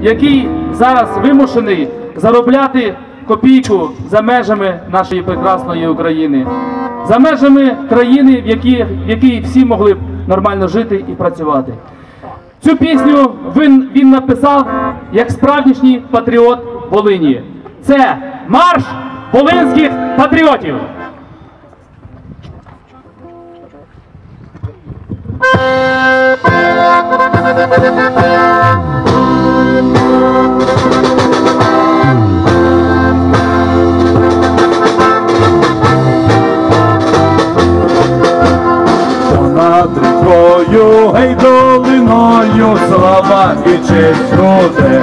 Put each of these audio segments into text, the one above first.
який зараз вимушений заробляти копійку за межами нашої прекрасної України, за межами країни, в якій, в якій всі могли б нормально жити і працювати. Цю пісню він, він написав як справжній патріот Волині. Це марш волинських патріотів. Понад рікою, гей долиною, слава і честь роде.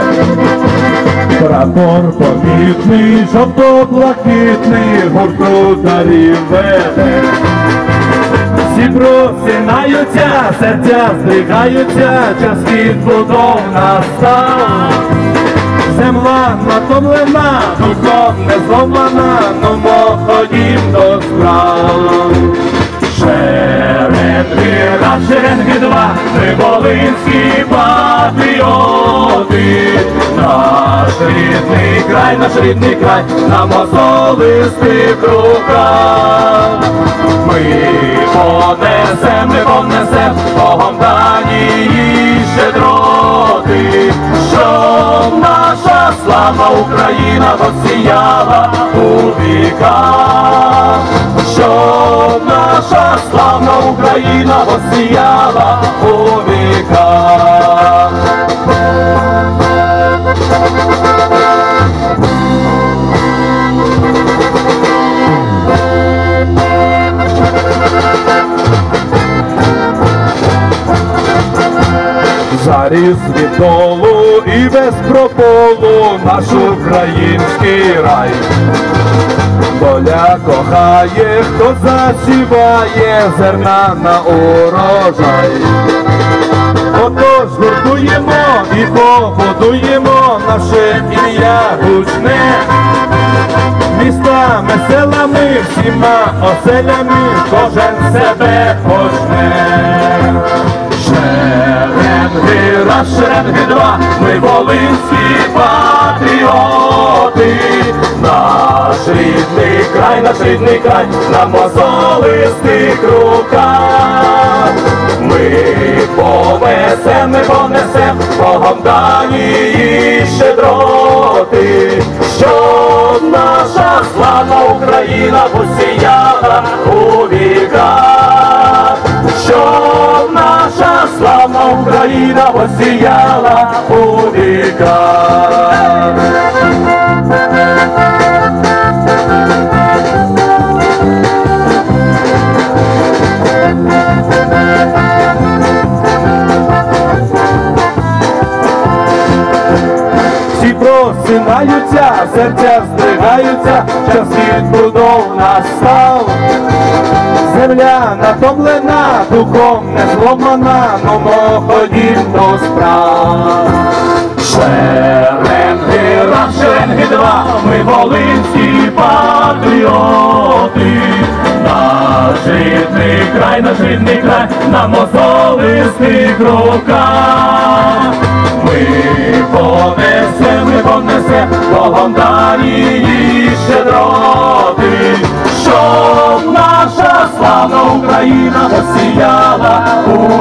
Прапор помітний, жовто-блакитний, гурту дарів веде. Всі просинаються, серця здригаються, час відбудов настав. Земла натомлена, духом не зломана, ну ходім до справ. Шеренги, два, ми волинські патріоти. Наш рідний край, наш рідний край, на мозолистих руках. Ми понесем, ми понесем, Богом дані щедроти, щоб наша слава Україна розсіяла у віках, щоб наша славна Україна розсіяла у віках. Заріс від долу і без прополу наш український рай. Доля кохає, хто засіває зерна на урожай. Отож гуртуємо і побудуємо наше ім'я гучне. Містами, селами, всіма оселями, кожен себе почне. Шеренги, раз, шеренги два, ми волинські патріоти. Наш рідний край, наш рідний край, на мозолистих руках. Ми понесем, ми понесем, Богом дані щедроти, щоб наша славна Україна посіяла у віках, щоб наша славна Україна посіяла у віках. Всі просинаються, серця здригаються, час відбудов настав. Земля натомлена, духом не зломана, мо ходім до справ. Шеренги, раз, ми волинські патріоти. Наш рідний край, наш рідний край, на мозолистих руках. Ми понесем, ми понесем, Богом дані щедроти, щоб наша славна Україна посіяла у